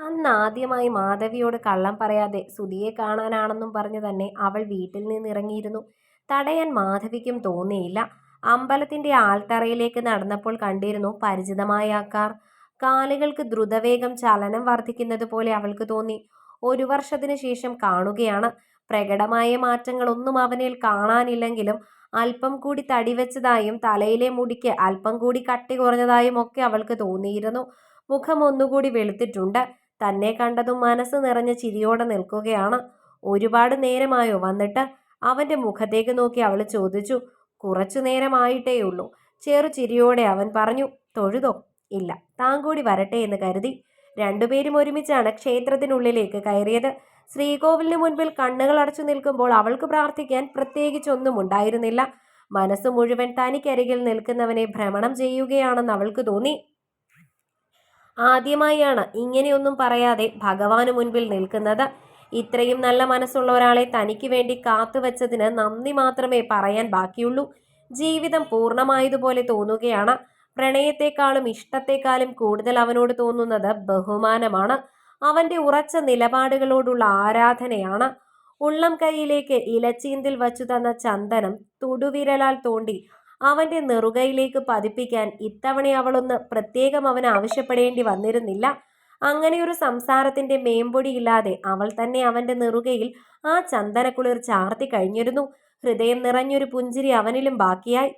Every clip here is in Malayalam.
അന്ന് ആദ്യമായി മാധവിയോട് കള്ളം പറയാതെ സുധിയെ കാണാനാണെന്നും പറഞ്ഞു തന്നെ അവൾ വീട്ടിൽ നിന്നിറങ്ങിയിരുന്നു. തടയാൻ മാധവിക്കും തോന്നിയില്ല. അമ്പലത്തിന്റെ ആൾത്തറയിലേക്ക് നടന്നപ്പോൾ കണ്ടിരുന്നു പരിചിതമായ ആ കാർ. കാലുകൾക്ക് ദ്രുതവേഗം ചലനം വർദ്ധിക്കുന്നത് പോലെ അവൾക്ക് തോന്നി. ഒരു വർഷത്തിനു ശേഷം കാണുകയാണ്. പ്രകടമായ മാറ്റങ്ങളൊന്നും അവനിൽ കാണാനില്ലെങ്കിലും അല്പം കൂടി തടിവെച്ചതായും തലയിലെ മുടിക്ക് അല്പം കൂടി കട്ടി കുറഞ്ഞതായും ഒക്കെ അവൾക്ക് തോന്നിയിരുന്നു. മുഖം ഒന്നുകൂടി വെളുത്തിട്ടുണ്ട്. തന്നെ കണ്ടതും മനസ്സ് നിറഞ്ഞ ചിരിയോടെ നിൽക്കുകയാണ്. ഒരുപാട് നേരമായോ? വന്നിട്ട് അവന്റെ മുഖത്തേക്ക് നോക്കി അവൾ ചോദിച്ചു. കുറച്ചു നേരമായിട്ടേ ഉള്ളൂ. ചെറു ചിരിയോടെ അവൻ പറഞ്ഞു തൊഴുതോ? ഇല്ല താൻ കൂടി വരട്ടെ എന്ന് കരുതി. രണ്ടുപേരും ഒരുമിച്ചാണ് ക്ഷേത്രത്തിനുള്ളിലേക്ക് കയറിയത്. ശ്രീകോവിലിന് മുൻപിൽ കണ്ണുകൾ അടച്ചു നിൽക്കുമ്പോൾ അവൾക്ക് പ്രാർത്ഥിക്കാൻ പ്രത്യേകിച്ചൊന്നും ഉണ്ടായിരുന്നില്ല. മനസ്സ് മുഴുവൻ തനിക്കരികിൽ നിൽക്കുന്നവനെ ഭ്രമണം ചെയ്യുകയാണെന്ന് അവൾക്ക് തോന്നി. ആദ്യമായാണ് ഇങ്ങനെയൊന്നും പറയാതെ ഭഗവാന് മുൻപിൽ നിൽക്കുന്നത്. ഇത്രയും നല്ല മനസ്സുള്ള ഒരാളെ തനിക്ക് വേണ്ടി കാത്തുവച്ചതിന് നന്ദി മാത്രമേ പറയാൻ ബാക്കിയുള്ളൂ. ജീവിതം പൂർണമായതുപോലെ തോന്നുകയാണ്. പ്രണയത്തെക്കാളും ഇഷ്ടത്തെക്കാളും കൂടുതൽ അവനോട് തോന്നുന്നത് ബഹുമാനമാണ്. അവന്റെ ഉറച്ച നിലപാടുകളോടുള്ള ആരാധനയാണ്. ഉള്ളം കൈയിലേക്ക് ഇലച്ചീന്തിൽ വച്ചു തന്ന ചന്ദനം തുടുവിരലാൽ തോണ്ടി അവന്റെ നെറുകയിലേക്ക് പതിപ്പിക്കാൻ ഇത്തവണ അവളൊന്ന് പ്രത്യേകം അവൻ ആവശ്യപ്പെടേണ്ടി വന്നിരുന്നില്ല. അങ്ങനെയൊരു സംസാരത്തിന്റെ മേമ്പൊടിയില്ലാതെ അവൾ തന്നെ അവന്റെ നെറുകയിൽ ആ ചന്ദനക്കുളിർ ചാർത്തി കഴിഞ്ഞിരുന്നു. ഹൃദയം നിറഞ്ഞൊരു പുഞ്ചിരി അവനിലും ബാക്കിയായി.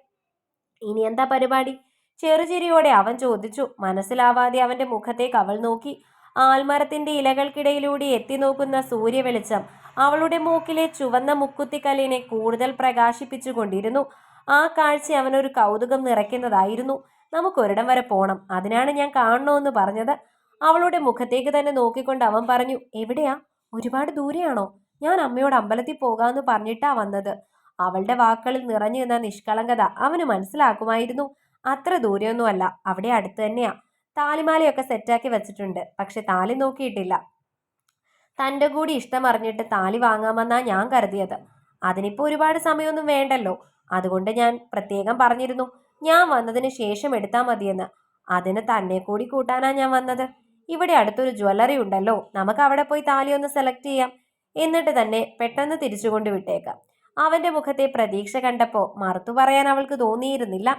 ഇനി എന്താ പരിപാടി? ചെറുചിരിയോടെ അവൻ ചോദിച്ചു. മനസ്സിലാവാതെ അവന്റെ മുഖത്തേക്ക് അവൾ നോക്കി. ആൽമരത്തിന്റെ ഇലകൾക്കിടയിലൂടെ എത്തി നോക്കുന്ന സൂര്യവെളിച്ചം അവളുടെ മൂക്കിലെ ചുവന്ന മുക്കുത്തിക്കല്ലിനെ കൂടുതൽ പ്രകാശിപ്പിച്ചുകൊണ്ടിരുന്നു. ആ കാഴ്ച അവനൊരു കൗതുകം നിറയ്ക്കുന്നതായിരുന്നു. നമുക്കൊരിടം വരെ പോണം. അതിനാണ് ഞാൻ കാണണമെന്ന് പറഞ്ഞത്. അവളുടെ മുഖത്തേക്ക് തന്നെ നോക്കിക്കൊണ്ട് അവൻ പറഞ്ഞു എവിടെയാ? ഒരുപാട് ദൂരെയാണോ? ഞാൻ അമ്മയോട് അമ്പലത്തിൽ പോകാമെന്ന് പറഞ്ഞിട്ടാ വന്നത്. അവളുടെ വാക്കുകളിൽ നിറഞ്ഞു നിന്ന നിഷ്കളങ്കത അവന് മനസ്സിലാക്കുമായിരുന്നു. അത്ര ദൂരെയൊന്നുമല്ല. അവിടെ അടുത്ത് തന്നെയാ. താലിമാലയൊക്കെ സെറ്റാക്കി വെച്ചിട്ടുണ്ട്. പക്ഷെ താലി നോക്കിയിട്ടില്ല. തന്റെ കൂടി ഇഷ്ടം അറിഞ്ഞിട്ട് താലി വാങ്ങാമെന്നാ ഞാൻ കരുതിയത്. അതിനിപ്പോൾ ഒരുപാട് സമയമൊന്നും വേണ്ടല്ലോ. അതുകൊണ്ട് ഞാൻ പ്രത്യേകം പറഞ്ഞിരുന്നു ഞാൻ വന്നതിന് ശേഷം എടുത്താൽ മതിയെന്ന്. അതിന് തന്നെ കൂടി കൂട്ടാനാണ് ഞാൻ വന്നത്. ഇവിടെ അടുത്തൊരു ജ്വല്ലറി ഉണ്ടല്ലോ നമുക്ക് അവിടെ പോയി താലി ഒന്ന് സെലക്ട് ചെയ്യാം. എന്നിട്ട് തന്നെ പെട്ടെന്ന് തിരിച്ചുകൊണ്ട് വിട്ടേക്കാം. അവന്റെ മുഖത്തെ പ്രതീക്ഷ കണ്ടപ്പോൾ മറുത്തു പറയാൻ അവൾക്ക് തോന്നിയിരുന്നില്ല.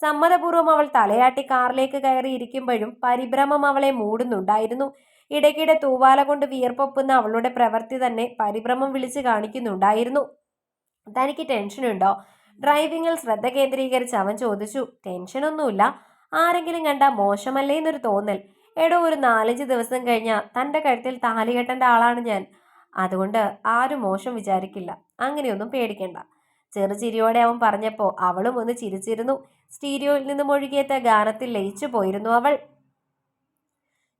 സമ്മതപൂർവം അവൾ തലയാട്ടി കാറിലേക്ക് കയറി ഇരിക്കുമ്പോഴും പരിഭ്രമം അവളെ മൂടുന്നുണ്ടായിരുന്നു. ഇടയ്ക്കിടെ തൂവാല കൊണ്ട് വിയർപ്പൊപ്പുന്ന അവളുടെ പ്രവൃത്തി തന്നെ പരിഭ്രമം വിളിച്ച് കാണിക്കുന്നുണ്ടായിരുന്നു. തനിക്ക് ടെൻഷനുണ്ടോ ഡ്രൈവിങ്ങിൽ ശ്രദ്ധ കേന്ദ്രീകരിച്ച് അവൻ ചോദിച്ചു ടെൻഷനൊന്നുമില്ല. ആരെങ്കിലും കണ്ട മോശമല്ലേ എന്നൊരു തോന്നൽ. എടോ ഒരു നാലഞ്ച് ദിവസം കഴിഞ്ഞാൽ തന്റെ കഴുത്തിൽ താലി കെട്ടേണ്ട ആളാണ് ഞാൻ. അതുകൊണ്ട് ആരും മോശം വിചാരിക്കില്ല. അങ്ങനെയൊന്നും പേടിക്കണ്ട. ചെറുചിരിയോടെ അവൻ പറഞ്ഞപ്പോൾ അവളും ഒന്ന് ചിരിച്ചിരുന്നു. സ്റ്റീരിയോയിൽ നിന്നും ഒഴുകിയെത്ത ഗാനത്തിൽ ലയിച്ചു പോയിരുന്നു അവൾ.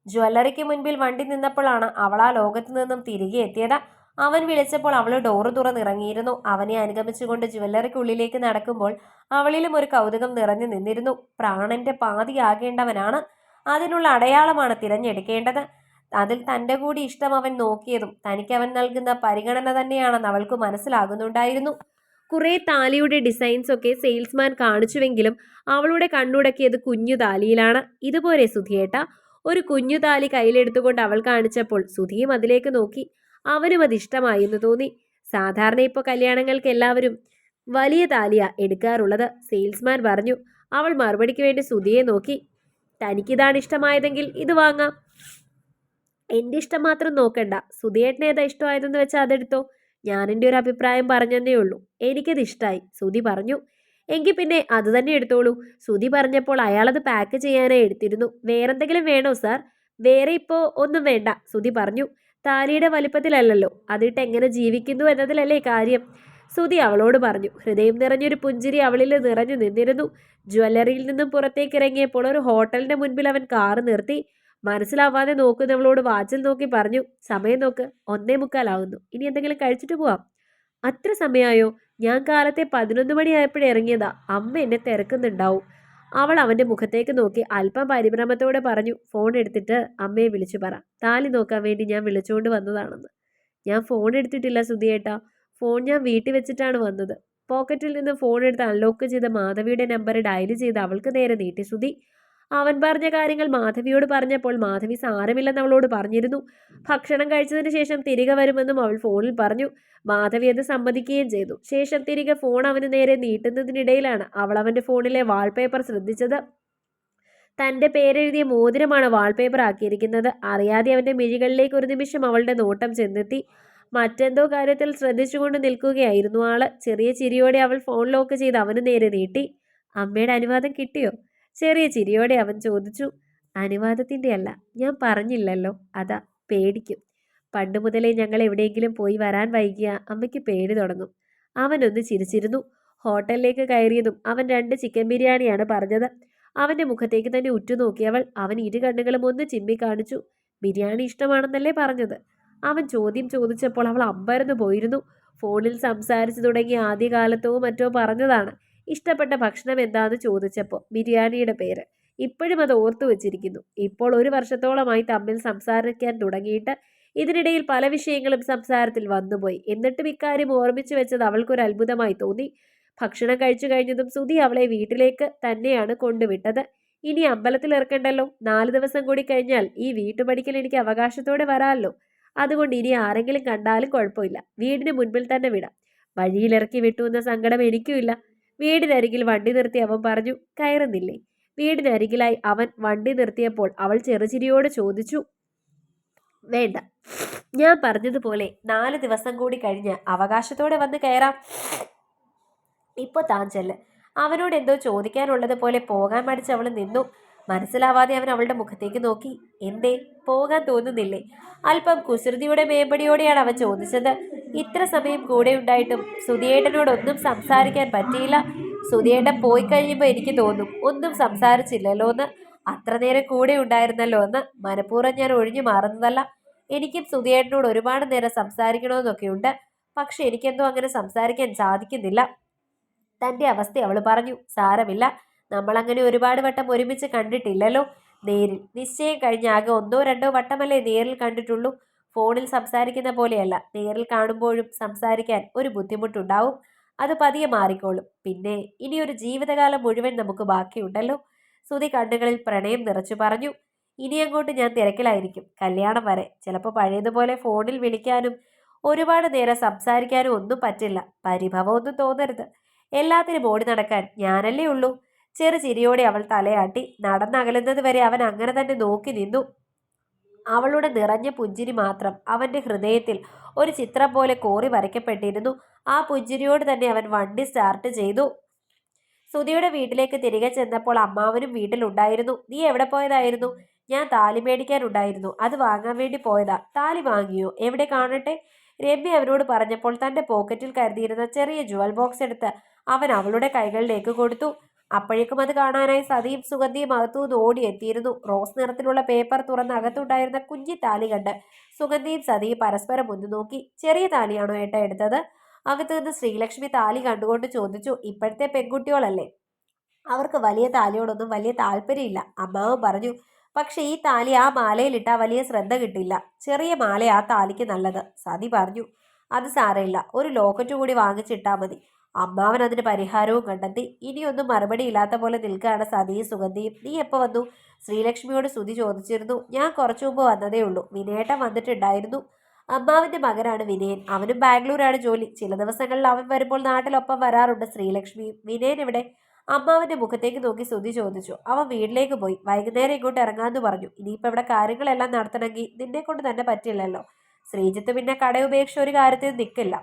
ജ്വല്ലറിക്ക് മുൻപിൽ വണ്ടി നിന്നപ്പോഴാണ് അവൾ ആ ലോകത്തു നിന്നും തിരികെ എത്തിയത്. അവൻ വിളിച്ചപ്പോൾ അവൾ ഡോറ് തുറന്നിറങ്ങിയിരുന്നു. അവനെ അനുഗമിച്ചുകൊണ്ട് ജ്വല്ലറിക്കുള്ളിലേക്ക് നടക്കുമ്പോൾ അവളിലും ഒരു കൗതുകം നിറഞ്ഞു നിന്നിരുന്നു. പ്രാണന്റെ പാതിയാകേണ്ടവനാണ് അതിനുള്ള അടയാളമാണ് തിരഞ്ഞെടുക്കേണ്ടത്. അതിൽ തന്റെ കൂടി ഇഷ്ടം അവൻ നോക്കിയതും തനിക്ക് അവൻ നൽകുന്ന പരിഗണന തന്നെയാണെന്ന് അവൾക്ക് മനസ്സിലാകുന്നുണ്ടായിരുന്നു. കുറേ താലിയുടെ ഡിസൈൻസ് ഒക്കെ സെയിൽസ്മാൻ കാണിച്ചുവെങ്കിലും അവളുടെ കണ്ണുടക്കിയത് കുഞ്ഞു താലിയിലാണ്. ഇതുപോലെ സുധിയേട്ട ഒരു കുഞ്ഞു താലി കയ്യിലെടുത്തുകൊണ്ട് അവൾ കാണിച്ചപ്പോൾ സുധിയും അതിലേക്ക് നോക്കി. അവനും അത് ഇഷ്ടമായി എന്ന് തോന്നി. സാധാരണ ഇപ്പോൾ കല്യാണങ്ങൾക്ക് എല്ലാവരും വലിയ താലിയ എടുക്കാറുള്ളത് സെയിൽസ്മാൻ പറഞ്ഞു. അവൾ മറുപടിക്ക് വേണ്ടി സുധിയെ നോക്കി. തനിക്കിതാണ് ഇഷ്ടമായതെങ്കിൽ ഇത് വാങ്ങാം. എന്റെ ഇഷ്ടം മാത്രം നോക്കണ്ട. സുധിയേട്ടനെ ഏതാ ഇഷ്ടമായതെന്ന് വെച്ചാൽ അതെടുത്തോ. ഞാൻ എന്റെ ഒരു അഭിപ്രായം പറഞ്ഞതേ ഉള്ളൂ. എനിക്കത് ഇഷ്ടമായി സുധി പറഞ്ഞു. എങ്കിൽ പിന്നെ അത് തന്നെ എടുത്തോളൂ. സുധി പറഞ്ഞപ്പോൾ അയാളത് പാക്ക് ചെയ്യാനായി എടുത്തിരുന്നു. വേറെന്തെങ്കിലും വേണോ സാർ? വേറെ ഇപ്പോൾ ഒന്നും വേണ്ട സുധി പറഞ്ഞു. താലിയുടെ വലിപ്പത്തിലല്ലല്ലോ. അതിട്ട് എങ്ങനെ ജീവിക്കുന്നു എന്നതിലല്ലേ കാര്യം. സുതി അവളോട് പറഞ്ഞു. ഹൃദയം നിറഞ്ഞൊരു പുഞ്ചിരി അവളിൽ നിറഞ്ഞു നിന്നിരുന്നു. ജ്വല്ലറിയിൽ നിന്നും പുറത്തേക്ക് ഇറങ്ങിയപ്പോൾ ഒരു ഹോട്ടലിന്റെ മുൻപിൽ അവൻ കാറ് നിർത്തി. മനസ്സിലാവാതെ നോക്കുന്നവളോട് വാച്ചിൽ നോക്കി പറഞ്ഞു. സമയം നോക്ക്. ഒന്നേ മുക്കാലാവുന്നു. ഇനി എന്തെങ്കിലും കഴിച്ചിട്ട് പോവാം. അത്ര സമയമായോ ഞാൻ കാലത്തെ പതിനൊന്ന് മണിയായപ്പോഴേ ഇറങ്ങിയതാ. അമ്മ എന്നെ തിരക്കുന്നുണ്ടാവും. അവൾ അവന്റെ മുഖത്തേക്ക് നോക്കി അല്പം പരിഭ്രമത്തോടെ പറഞ്ഞു ഫോൺ എടുത്തിട്ട് അമ്മയെ വിളിച്ചു പറ. താലി നോക്കാൻ വേണ്ടി ഞാൻ വിളിച്ചുകൊണ്ട് വന്നതാണെന്ന്. ഞാൻ ഫോൺ എടുത്തിട്ടില്ല സുധിയേട്ടാ. ഫോൺ ഞാൻ വീട്ടിൽ വെച്ചിട്ടാണ് വന്നത്. പോക്കറ്റിൽ നിന്ന് ഫോൺ എടുത്ത് അൺലോക്ക് ചെയ്ത് മാധവിയുടെ നമ്പർ ഡയൽ ചെയ്ത് അവൾക്ക് നേരെ നീട്ടി. സുധി അവൻ പറഞ്ഞ കാര്യങ്ങൾ മാധവിയോട് പറഞ്ഞപ്പോൾ മാധവി സാരമില്ലെന്ന് അവളോട് പറഞ്ഞിരുന്നു. ഭക്ഷണം കഴിച്ചതിന് ശേഷം തിരികെ വരുമെന്നും അവൾ ഫോണിൽ പറഞ്ഞു. മാധവി അത് സമ്മതിക്കുകയും ചെയ്തു. ശേഷം തിരികെ ഫോൺ അവന് നേരെ നീട്ടുന്നതിനിടയിലാണ് അവൾ അവന്റെ ഫോണിലെ വാൾപേപ്പർ ശ്രദ്ധിച്ചത്. തന്റെ പേരെഴുതിയ മോതിരമാണ് വാൾപേപ്പർ ആക്കിയിരിക്കുന്നത്. അറിയാതെ അവന്റെ മിഴികളിലേക്ക് ഒരു നിമിഷം അവളുടെ നോട്ടം ചെന്നെത്തി. മറ്റെന്തോ കാര്യത്തിൽ ശ്രദ്ധിച്ചുകൊണ്ട് നിൽക്കുകയായിരുന്നു ആൾ. ചെറിയ ചിരിയോടെ അവൾ ഫോൺ ലോക്ക് ചെയ്ത് അവന് നേരെ നീട്ടി. അമ്മയുടെ അനുവാദം കിട്ടിയോ? ചെറിയ ചിരിയോടെ അവൻ ചോദിച്ചു അനുവാദത്തിന്റെ അല്ല ഞാൻ പറഞ്ഞില്ലല്ലോ അതാ പേടിക്കും. പണ്ട് മുതലേ ഞങ്ങൾ എവിടെയെങ്കിലും പോയി വരാൻ വൈകിയ അമ്മയ്ക്ക് പേടി തുടങ്ങും. അവനൊന്ന് ചിരിച്ചിരുന്നു. ഹോട്ടലിലേക്ക് കയറിയതും അവൻ രണ്ട് ചിക്കൻ ബിരിയാണിയാണ് പറഞ്ഞത്. അവന്റെ മുഖത്തേക്ക് തന്നെ ഉറ്റുനോക്കിയവൾ അവൻ ഇരു കണ്ണുകളും ഒന്ന് ചിമ്മി കാണിച്ചു. ബിരിയാണി ഇഷ്ടമാണെന്നല്ലേ പറഞ്ഞത്? അവൻ ചോദ്യം ചോദിച്ചപ്പോൾ അവൾ അമ്പരന്ന് പോയിരുന്നു. ഫോണിൽ സംസാരിച്ചു തുടങ്ങിയ ആദ്യകാലത്തോ മറ്റോ പറഞ്ഞതാണ്. ഇഷ്ടപ്പെട്ട ഭക്ഷണം എന്താന്ന് ചോദിച്ചപ്പോൾ ബിരിയാണിയുടെ പേര്. ഇപ്പോഴും അത് ഓർത്തു വച്ചിരിക്കുന്നു. ഇപ്പോൾ ഒരു വർഷത്തോളമായി തമ്മിൽ സംസാരിക്കാൻ തുടങ്ങിയിട്ട് ഇതിനിടയിൽ പല വിഷയങ്ങളും സംസാരത്തിൽ വന്നുപോയി എന്നിട്ടും ഇക്കാര്യം ഓർമ്മിച്ചു വെച്ചത് അവൾക്കൊരു അത്ഭുതമായി തോന്നി. ഭക്ഷണം കഴിച്ചു കഴിഞ്ഞതും സുധി അവളെ വീട്ടിലേക്ക് തന്നെയാണ് കൊണ്ടുവിട്ടത്. ഇനി അമ്പലത്തിൽ ഇറക്കണ്ടല്ലോ നാല് ദിവസം കൂടി കഴിഞ്ഞാൽ ഈ വീട്ടുപടിക്കൽ എനിക്ക് അവകാശത്തോടെ വരാമല്ലോ. അതുകൊണ്ട് ഇനി ആരെങ്കിലും കണ്ടാലും കുഴപ്പമില്ല. വീടിന് മുൻപിൽ തന്നെ വിടാം. വഴിയിലിറക്കി വിട്ടു എന്ന സങ്കടം എനിക്കുമില്ല വീടിനരികിൽ വണ്ടി നിർത്തി അവൻ പറഞ്ഞു കയറുന്നില്ലേ? വീടിനരികിലായി അവൻ വണ്ടി നിർത്തിയപ്പോൾ അവൾ ചെറുചിരിയോട് ചോദിച്ചു വേണ്ട ഞാൻ പറഞ്ഞതുപോലെ നാല് ദിവസം കൂടി കഴിഞ്ഞ് അവകാശത്തോടെ വന്ന് കയറാം. ഇപ്പോൾ താൻ ചെല്ല്. അവനോട് എന്തോ ചോദിക്കാനുള്ളത് പോലെ പോകാൻ മടിച്ച് അവൾ നിന്നു. മനസ്സിലാവാതെ അവൻ അവളുടെ മുഖത്തേക്ക് നോക്കി. എന്തേ? പോകാൻ തോന്നുന്നില്ലേ? അല്പം കുസൃതിയുടെ മേമ്പടിയോടെയാണ് അവൻ ചോദിച്ചത്. ഇത്ര സമയം കൂടെ ഉണ്ടായിട്ടും സുധിയേട്ടനോടൊന്നും സംസാരിക്കാൻ പറ്റിയില്ല. സുധിയേട്ടൻ പോയി കഴിയുമ്പോൾ എനിക്ക് തോന്നും ഒന്നും സംസാരിച്ചില്ലല്ലോ എന്ന്. അത്ര നേരം കൂടെ ഉണ്ടായിരുന്നല്ലോ എന്ന്. മനഃപൂർവം ഞാൻ ഒഴിഞ്ഞു മാറുന്നതല്ല. എനിക്കും സുധിയേട്ടനോട് ഒരുപാട് നേരം സംസാരിക്കണമെന്നൊക്കെയുണ്ട് പക്ഷെ എനിക്കെന്തോ അങ്ങനെ സംസാരിക്കാൻ സാധിക്കുന്നില്ല. തന്റെ അവസ്ഥ അവൾ പറഞ്ഞു സാരമില്ല. നമ്മളങ്ങനെ ഒരുപാട് വട്ടം ഒരുമിച്ച് കണ്ടിട്ടില്ലല്ലോ. നേരിൽ. നിശ്ചയം കഴിഞ്ഞ ആകെ ഒന്നോ രണ്ടോ വട്ടമല്ലേ നേരിൽ കണ്ടിട്ടുള്ളൂ. ഫോണിൽ സംസാരിക്കുന്ന പോലെയല്ല. നേരിൽ കാണുമ്പോഴും സംസാരിക്കാൻ ഒരു ബുദ്ധിമുട്ടുണ്ടാവും. അത് പതിയെ മാറിക്കോളും. പിന്നെ ഇനി ഒരു ജീവിതകാലം മുഴുവൻ നമുക്ക് ബാക്കിയുണ്ടല്ലോ. സുതി കണ്ണുകളിൽ പ്രണയം നിറച്ചു പറഞ്ഞു. ഇനി അങ്ങോട്ട് ഞാൻ തിരക്കിലായിരിക്കും. കല്യാണം വരെ. ചിലപ്പോൾ പഴയതുപോലെ ഫോണിൽ വിളിക്കാനും ഒരുപാട് നേരം സംസാരിക്കാനും ഒന്നും പറ്റില്ല. പരിഭവമൊന്നും തോന്നരുത്. എല്ലാത്തിനും ഓടി നടക്കാൻ ഞാനല്ലേ ഉള്ളൂ. ചെറു ചിരിയോടെ അവൾ തലയാട്ടി നടന്നകലുന്നത് വരെ അവൻ അങ്ങനെ തന്നെ നോക്കി നിന്നു. അവളുടെ നിറഞ്ഞ പുഞ്ചിരി മാത്രം അവന്റെ ഹൃദയത്തിൽ ഒരു ചിത്രം പോലെ കോറി വരയ്ക്കപ്പെട്ടിരുന്നു. ആ പുഞ്ചിരിയോട് തന്നെ അവൻ വണ്ടി സ്റ്റാർട്ട് ചെയ്തു. സുധിയുടെ വീട്ടിലേക്ക് തിരികെ ചെന്നപ്പോൾ അമ്മാവനും വീട്ടിലുണ്ടായിരുന്നു. നീ എവിടെ പോയതായിരുന്നു? ഞാൻ താലി മേടിക്കാനുണ്ടായിരുന്നു. അത് വാങ്ങാൻ വേണ്ടി പോയതാ. താലി വാങ്ങിയോ? എവിടെ കാണട്ടെ? രമ്യ അവനോട് പറഞ്ഞപ്പോൾ തന്റെ പോക്കറ്റിൽ കരുതിയിരുന്ന ചെറിയ ജുവൽ ബോക്സ് എടുത്ത് അവൻ അവളുടെ കൈകളിലേക്ക് കൊടുത്തു. അപ്പോഴേക്കും അത് കാണാനായി സതിയും സുഗന്ധിയും അകത്തുനിന്ന് ഓടിയെത്തിയിരുന്നു. റോസ് നിറത്തിലുള്ള പേപ്പർ തുറന്ന് അകത്തുണ്ടായിരുന്ന കുഞ്ഞി താലി കണ്ട് സുഗന്ധിയും സതിയും പരസ്പരം മുന്നു നോക്കി. ചെറിയ താലിയാണോ ഏട്ട എടുത്തത്? അകത്തു നിന്ന് ശ്രീലക്ഷ്മി താലി കണ്ടുകൊണ്ട് ചോദിച്ചു. ഇപ്പോഴത്തെ പെൺകുട്ടികളല്ലേ? അവർക്ക് വലിയ താലിയോടൊന്നും വലിയ താല്പര്യമില്ല അമ്മാവ് പറഞ്ഞു. പക്ഷേ ഈ താലി ആ മാലയിലിട്ടാൽ വലിയ ശ്രദ്ധ കിട്ടില്ല. ചെറിയ മാല ആ താലിക്ക് നല്ലത് സതി പറഞ്ഞു. അത് സാരമില്ല. ഒരു ലോക്കറ്റ് കൂടി വാങ്ങിച്ചിട്ടാൽ മതി. അമ്മാവൻ അതിന് പരിഹാരവും കണ്ടെത്തി. ഇനിയൊന്നും മറുപടി ഇല്ലാത്ത പോലെ നിൽക്കുകയാണ് സതിയും സുഗന്ധിയും. നീ എപ്പോൾ വന്നു? ശ്രീലക്ഷ്മിയോട് ശ്രുതി ചോദിച്ചിരുന്നു. ഞാൻ കുറച്ചു മുമ്പ് വന്നതേ ഉള്ളൂ. വിനയേട്ടൻ വന്നിട്ടുണ്ടായിരുന്നു. അമ്മാവിന്റെ മകനാണ് വിനയൻ. അവനും ബാംഗ്ലൂരാണ് ജോലി. ചില ദിവസങ്ങളിൽ അവൻ വരുമ്പോൾ നാട്ടിലൊപ്പം വരാറുണ്ട് ശ്രീലക്ഷ്മിയും. വിനയൻ ഇവിടെ അമ്മാവിന്റെ മുഖത്തേക്ക് നോക്കി ശ്രുതി ചോദിച്ചു. അവൻ വീട്ടിലേക്ക് പോയി. വൈകുന്നേരം ഇങ്ങോട്ട് ഇറങ്ങാമെന്ന് പറഞ്ഞു. ഇനിയിപ്പോൾ ഇവിടെ കാര്യങ്ങളെല്ലാം നടത്തണമെങ്കിൽ നിന്നെ കൊണ്ട് തന്നെ പറ്റില്ലല്ലോ. ശ്രീജിത്ത് പിന്നെ കട ഉപേക്ഷിച്ച ഒരു കാര്യത്തിൽ നിൽക്കില്ല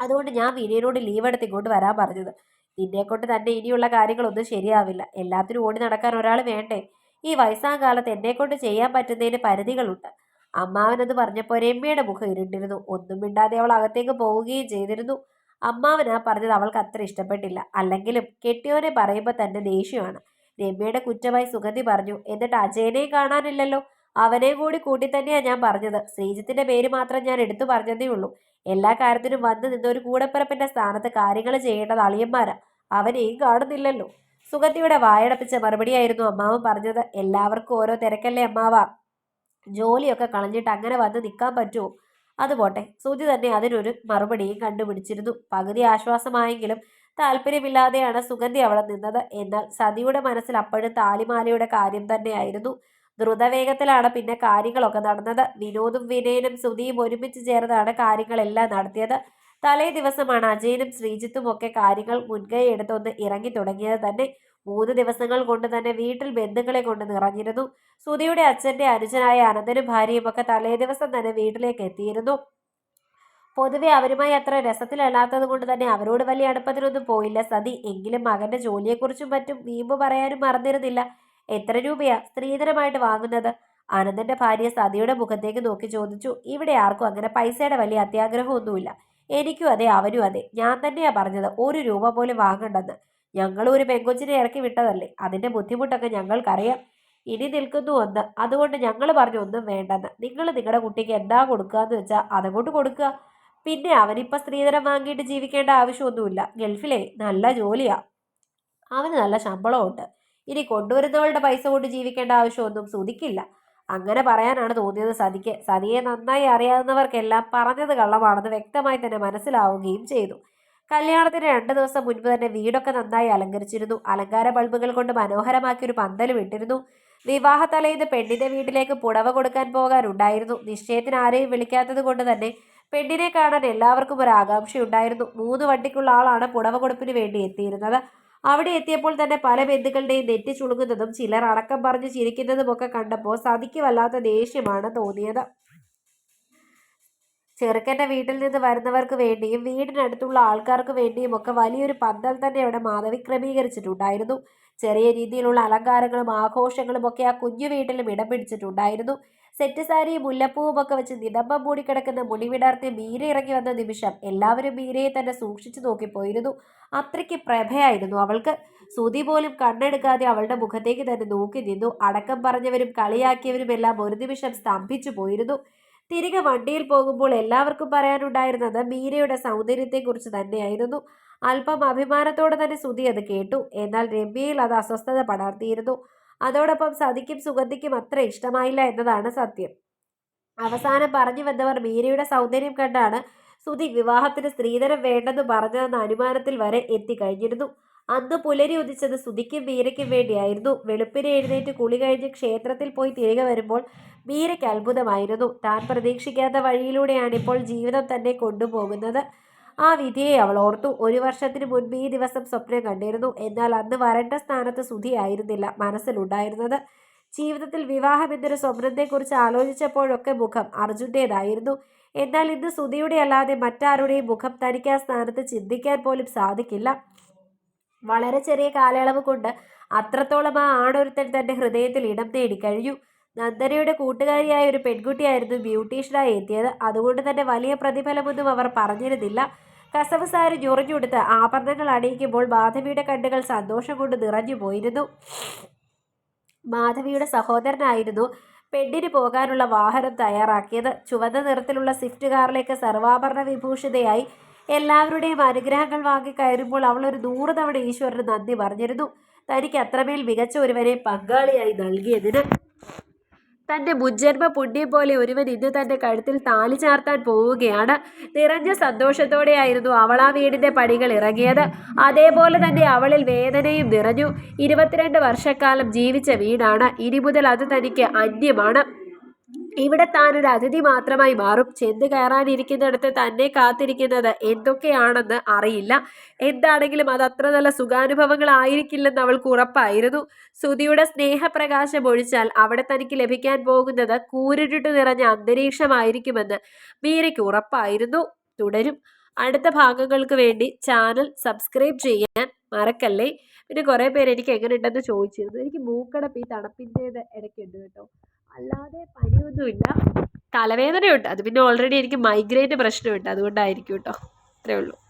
അതുകൊണ്ട് ഞാൻ വിനയനോട് ലീവ് എടുത്ത് ഇങ്ങോട്ട് വരാൻ പറഞ്ഞത്. നിന്നെ കൊണ്ട് തന്നെ ഇനിയുള്ള കാര്യങ്ങളൊന്നും ശരിയാവില്ല. എല്ലാത്തിനും ഓടി നടക്കാൻ ഒരാൾ വേണ്ടേ? ഈ വയസ്സാം കാലത്ത് എന്നെ കൊണ്ട് ചെയ്യാൻ പറ്റുന്നതിന് പരിധികളുണ്ട്. അമ്മാവനത് പറഞ്ഞപ്പോൾ രമ്യയുടെ മുഖം ഇരുണ്ടിരുന്നു. ഒന്നും മിണ്ടാതെ അവൾ അകത്തേക്ക് പോവുകയും ചെയ്തിരുന്നു. അമ്മാവനാ പറഞ്ഞത് അവൾക്ക് അത്ര ഇഷ്ടപ്പെട്ടില്ല. അല്ലെങ്കിലും കെട്ടിയോനെ പറയുമ്പോൾ തന്നെ ദേഷ്യമാണ്. രമ്യയുടെ കുറ്റമായി സുഗന്ധി പറഞ്ഞു. എന്നിട്ട് അജയനെയും കാണാനില്ലല്ലോ? അവനെ കൂടി കൂട്ടി തന്നെയാണ് ഞാൻ പറഞ്ഞത്. ശ്രീജിത്തിന്റെ പേര് മാത്രം ഞാൻ എടുത്തു പറഞ്ഞതേ ഉള്ളൂ. എല്ലാ കാര്യത്തിനും വന്നു നിന്ന് ഒരു കൂടപ്പിറപ്പിന്റെ സ്ഥാനത്ത് കാര്യങ്ങൾ ചെയ്യേണ്ടത് അളിയന്മാരാ. അവനെയും കാണുന്നില്ലല്ലോ. സുഗന്ധിയുടെ വായടപ്പിച്ച മറുപടിയായിരുന്നു അമ്മാവൻ പറഞ്ഞത്. എല്ലാവർക്കും ഓരോ തിരക്കല്ലേ അമ്മാവ. ജോലിയൊക്കെ കളഞ്ഞിട്ട് അങ്ങനെ വന്ന് നിൽക്കാൻ പറ്റുമോ? അതുപോട്ടെ സുധി തന്നെ അതിനൊരു മറുപടിയും കണ്ടുപിടിച്ചിരുന്നു. പകുതി ആശ്വാസമായെങ്കിലും താല്പര്യമില്ലാതെയാണ് സുഗന്ധി അവളെ നിന്നത്. എന്നാൽ സതിയുടെ മനസ്സിൽ അപ്പോഴും താലിമാലയുടെ കാര്യം തന്നെയായിരുന്നു. ദ്രുതവേഗത്തിലാണ് പിന്നെ കാര്യങ്ങളൊക്കെ നടന്നത്. വിനോദും വിനയനും സുധിയും ഒരുമിച്ച് ചേർന്നാണ് കാര്യങ്ങളെല്ലാം നടത്തിയത്. തലേ ദിവസമാണ് അജയനും ശ്രീജിത്തും ഒക്കെ കാര്യങ്ങൾ മുൻകൈ എടുത്തൊന്ന് ഇറങ്ങി തുടങ്ങിയത് തന്നെ. മൂന്ന് ദിവസങ്ങൾ കൊണ്ട് തന്നെ വീട്ടിൽ ബന്ധുക്കളെ കൊണ്ട് നിറഞ്ഞിരുന്നു. സുധിയുടെ അച്ഛന്റെ അനുജനായ അനന്തനും ഭാര്യയും ഒക്കെ തലേ ദിവസം തന്നെ വീട്ടിലേക്ക് എത്തിയിരുന്നു. പൊതുവെ അവരുമായി അത്ര രസത്തിലല്ലാത്തത് കൊണ്ട് തന്നെ അവരോട് വലിയ അടുപ്പത്തിനൊന്നും പോയില്ല സതി. എങ്കിലും മകന്റെ ജോലിയെക്കുറിച്ചും മറ്റും വീമ്പ് പറയാനും മറന്നിരുന്നില്ല. എത്ര രൂപയാ സ്ത്രീധനമായിട്ട് വാങ്ങുന്നത്? ആനന്ദന്റെ ഭാര്യ സതിയുടെ മുഖത്തേക്ക് നോക്കി ചോദിച്ചു. ഇവിടെ ആർക്കും അങ്ങനെ പൈസയുടെ വലിയ അത്യാഗ്രഹമൊന്നുമില്ല. എനിക്കും അതെ അവനും അതെ. ഞാൻ തന്നെയാ പറഞ്ഞത് ഒരു രൂപ പോലും വാങ്ങണ്ടെന്ന്. ഞങ്ങൾ ഒരു പെങ്കൊച്ചിനെ ഇറക്കി വിട്ടതല്ലേ? അതിന്റെ ബുദ്ധിമുട്ടൊക്കെ ഞങ്ങൾക്കറിയാം. ഇനി നിൽക്കുന്നു ഒന്ന്. അതുകൊണ്ട് ഞങ്ങൾ പറഞ്ഞു ഒന്നും വേണ്ടെന്ന്. നിങ്ങൾ നിങ്ങളുടെ കുട്ടിക്ക് എന്താ കൊടുക്കുക എന്ന് വെച്ചാൽ അതങ്ങോട്ട് കൊടുക്കുക. പിന്നെ അവനിപ്പോൾ സ്ത്രീധനം വാങ്ങിയിട്ട് ജീവിക്കേണ്ട ആവശ്യമൊന്നുമില്ല. ഗൾഫിലെ നല്ല ജോലിയാ. അവന് നല്ല ശമ്പളമുണ്ട്. ഇനി കൊണ്ടുവരുന്നവളുടെ പൈസ കൊണ്ട് ജീവിക്കേണ്ട ആവശ്യമൊന്നും സുതിക്കില്ല അങ്ങനെ പറയാനാണ് തോന്നിയത് സതിക്ക്. സതിയെ നന്നായി അറിയാവുന്നവർക്കെല്ലാം പറഞ്ഞത് കള്ളമാണെന്ന് വ്യക്തമായി തന്നെ മനസ്സിലാവുകയും ചെയ്തു. കല്യാണത്തിന് രണ്ട് ദിവസം മുൻപ് തന്നെ വീടൊക്കെ നന്നായി അലങ്കരിച്ചിരുന്നു. അലങ്കാര ബൾബുകൾ കൊണ്ട് മനോഹരമാക്കി ഒരു പന്തലും ഇട്ടിരുന്നു. വിവാഹ തലേന്ന് പെണ്ണിന്റെ വീട്ടിലേക്ക് പുടവ കൊടുക്കാൻ പോകാനുണ്ടായിരുന്നു. നിശ്ചയത്തിന് ആരെയും വിളിക്കാത്തത് കൊണ്ട് തന്നെ പെണ്ണിനെ കാണാൻ എല്ലാവർക്കും ഒരു ആകാംക്ഷയുണ്ടായിരുന്നു. മൂന്ന് വണ്ടിക്കുള്ള ആളാണ് പുടവ കൊടുപ്പിന് വേണ്ടി എത്തിയിരുന്നത്. അവിടെ എത്തിയപ്പോൾ തന്നെ പല ബന്ധുക്കളുടെയും നെറ്റി ചുളുങ്ങുന്നതും ചിലർ അടക്കം പറഞ്ഞ് ചിരിക്കുന്നതുമൊക്കെ കണ്ടപ്പോൾ സതിക്ക് വല്ലാത്ത ദേഷ്യമാണ് തോന്നിയത്. ചെറുക്കന്റെ വീട്ടിൽ നിന്ന് വരുന്നവർക്ക് വേണ്ടിയും വീടിനടുത്തുള്ള ആൾക്കാർക്ക് വേണ്ടിയും ഒക്കെ വലിയൊരു പന്തൽ തന്നെ അവിടെ മാധവി ക്രമീകരിച്ചിട്ടുണ്ടായിരുന്നു. ചെറിയ രീതിയിലുള്ള അലങ്കാരങ്ങളും ആഘോഷങ്ങളും ഒക്കെ ആ കുഞ്ഞു വീട്ടിലും ഇടം പിടിച്ചിട്ടുണ്ടായിരുന്നു. സെറ്റ് സാരി മുല്ലപ്പൂവും ഒക്കെ വെച്ച് നിതമ്പം മൂടിക്കിടക്കുന്ന മുടിവിടർത്തി മീര ഇറങ്ങി വന്ന നിമിഷം എല്ലാവരും മീരയെ തന്നെ സൂക്ഷിച്ചു നോക്കിപ്പോയിരുന്നു അത്രയ്ക്ക് പ്രഭയായിരുന്നു അവൾക്ക്. സുതി പോലും കണ്ണെടുക്കാതെ അവളുടെ മുഖത്തേക്ക് തന്നെ നോക്കി നിന്നു. അടക്കം പറഞ്ഞവരും കളിയാക്കിയവരും എല്ലാം ഒരു നിമിഷം സ്തംഭിച്ചു പോയിരുന്നു. തിരികെ വണ്ടിയിൽ പോകുമ്പോൾ എല്ലാവർക്കും പറയാനുണ്ടായിരുന്നത് മീരയുടെ സൗന്ദര്യത്തെക്കുറിച്ച് തന്നെയായിരുന്നു. അല്പം അഭിമാനത്തോടെ തന്നെ സുതി അത് കേട്ടു. എന്നാൽ രമ്യയിൽ അത് അസ്വസ്ഥത പടർത്തിയിരുന്നു. അതോടൊപ്പം സതിക്കും സുഗന്ധിക്കും അത്ര ഇഷ്ടമായില്ല എന്നതാണ് സത്യം. അവസാനം പറഞ്ഞു വന്നവർ മീരയുടെ സൗന്ദര്യം കണ്ടാണ് സുധി വിവാഹത്തിന് സ്ത്രീധനം വേണ്ടെന്ന് പറഞ്ഞതെന്ന അനുമാനത്തിൽ വരെ എത്തിക്കഴിഞ്ഞിരുന്നു അന്ന് പുലരി ഉദിച്ചത് സുധിക്കും മീരയ്ക്കും വേണ്ടിയായിരുന്നു. വെളുപ്പിനെ എഴുന്നേറ്റ് കുളി കഴിഞ്ഞ് ക്ഷേത്രത്തിൽ പോയി തിരികെ വരുമ്പോൾ മീരയ്ക്ക് അത്ഭുതമായിരുന്നു. താൻ പ്രതീക്ഷിക്കാത്ത വഴിയിലൂടെയാണ് ഇപ്പോൾ ജീവിതം തന്നെ കൊണ്ടുപോകുന്നത്. ആ വിധിയെ അവൾ ഓർത്തു. ഒരു വർഷത്തിന് മുൻപ് ഈ ദിവസം സ്വപ്നം കണ്ടിരുന്നു. എന്നാൽ അന്ന് വരണ്ട സ്ഥാനത്ത് സുധിയായിരുന്നില്ല മനസ്സിലുണ്ടായിരുന്നത് ജീവിതത്തിൽ വിവാഹം എന്നൊരു സ്വപ്നത്തെക്കുറിച്ച് ആലോചിച്ചപ്പോഴൊക്കെ മുഖം അർജുന്റേതായിരുന്നു. എന്നാൽ ഇന്ന് സുധിയുടെ അല്ലാതെ മറ്റാരുടെയും മുഖം തനിക്ക് ആ സ്ഥാനത്ത് ചിന്തിക്കാൻ പോലും സാധിക്കില്ല. വളരെ ചെറിയ കാലയളവ് കൊണ്ട് അത്രത്തോളം ആ ആണൊരുത്തൻ തന്റെ ഹൃദയത്തിൽ ഇടം നേടി കഴിഞ്ഞു. നന്ദനയുടെ കൂട്ടുകാരിയായ ഒരു പെൺകുട്ടിയായിരുന്നു ബ്യൂട്ടീഷ്യനായി എത്തിയത്. അതുകൊണ്ട് തന്നെ വലിയ പ്രതിഫലമൊന്നും അവർ പറഞ്ഞിരുന്നില്ല. കസവ് സാരി ഞൊറിഞ്ഞുകൊടുത്ത് ആഭരണങ്ങൾ അണിയിക്കുമ്പോൾ മാധവിയുടെ കണ്ണുകൾ സന്തോഷം കൊണ്ട് നിറഞ്ഞു പോയിരുന്നു. മാധവിയുടെ സഹോദരനായിരുന്നു പെണ്ണിന് പോകാനുള്ള വാഹനം തയ്യാറാക്കിയത്. ചുവന്ന നിറത്തിലുള്ള സ്വിഫ്റ്റ് കാറിലേക്ക് സർവാഭരണ വിഭൂഷിതയായി എല്ലാവരുടെയും അനുഗ്രഹങ്ങൾ വാങ്ങി കയറുമ്പോൾ അവൾ ഒരു നൂറ് തവണ ഈശ്വരന് നന്ദി പറഞ്ഞിരുന്നു. തനിക്ക് അത്രമേൽ മികച്ച ഒരുവനെ പങ്കാളിയായി നൽകിയതിന് തന്റെ മുജ്ജന്മ പുണ്യം പോലെ ഒരുവൻ ഇന്ന് തന്റെ കഴുത്തിൽ താലി ചാർത്താൻ പോവുകയാണ്. നിറഞ്ഞ സന്തോഷത്തോടെയായിരുന്നു അവൾ ആ വീടിന്റെ പടികൾ ഇറങ്ങിയത്. അതേപോലെ തന്നെ അവളിൽ വേദനയും നിറഞ്ഞു. ഇരുപത്തിരണ്ട് വർഷക്കാലം ജീവിച്ച വീടാണ്. ഇനി മുതൽ അത് തനിക്ക് അന്യമാണ്. ഇവിടെ താനൊരു അതിഥി മാത്രമായി മാറും. ചെന്ന് കയറാനിരിക്കുന്നിടത്ത് തന്നെ കാത്തിരിക്കുന്നത് എന്തൊക്കെയാണെന്ന് അറിയില്ല. എന്താണെങ്കിലും അത് അത്ര നല്ല സുഖാനുഭവങ്ങളായിരിക്കില്ലെന്ന് അവൾക്ക് ഉറപ്പായിരുന്നു. സുധിയുടെ സ്നേഹപ്രകാശം ഒഴിച്ചാൽ അവിടെ തനിക്ക് ലഭിക്കാൻ പോകുന്നത് കൂരിരുട്ട് നിറഞ്ഞ അന്തരീക്ഷമായിരിക്കുമെന്ന് മീരയ്ക്ക് ഉറപ്പായിരുന്നു. തുടരും. അടുത്ത ഭാഗങ്ങൾക്ക് വേണ്ടി ചാനൽ സബ്സ്ക്രൈബ് ചെയ്യാൻ മറക്കല്ലേ? പിന്നെ കുറേ പേര് എനിക്ക് എങ്ങനെയുണ്ടെന്ന് ചോദിച്ചിരുന്നു. എനിക്ക് മൂക്കടപ്പ് ഈ തണുപ്പിന്റേത് ഇടയ്ക്കുണ്ട് കേട്ടോ. അല്ലാതെ പനിയൊന്നുമില്ല തലവേദനയുണ്ട്. അത് പിന്നെ ഓൾറെഡി എനിക്ക് മൈഗ്രെയിന്റെ പ്രശ്നമുണ്ട്. അതുകൊണ്ടായിരിക്കും കേട്ടോ. അത്രേ ഉള്ളൂ.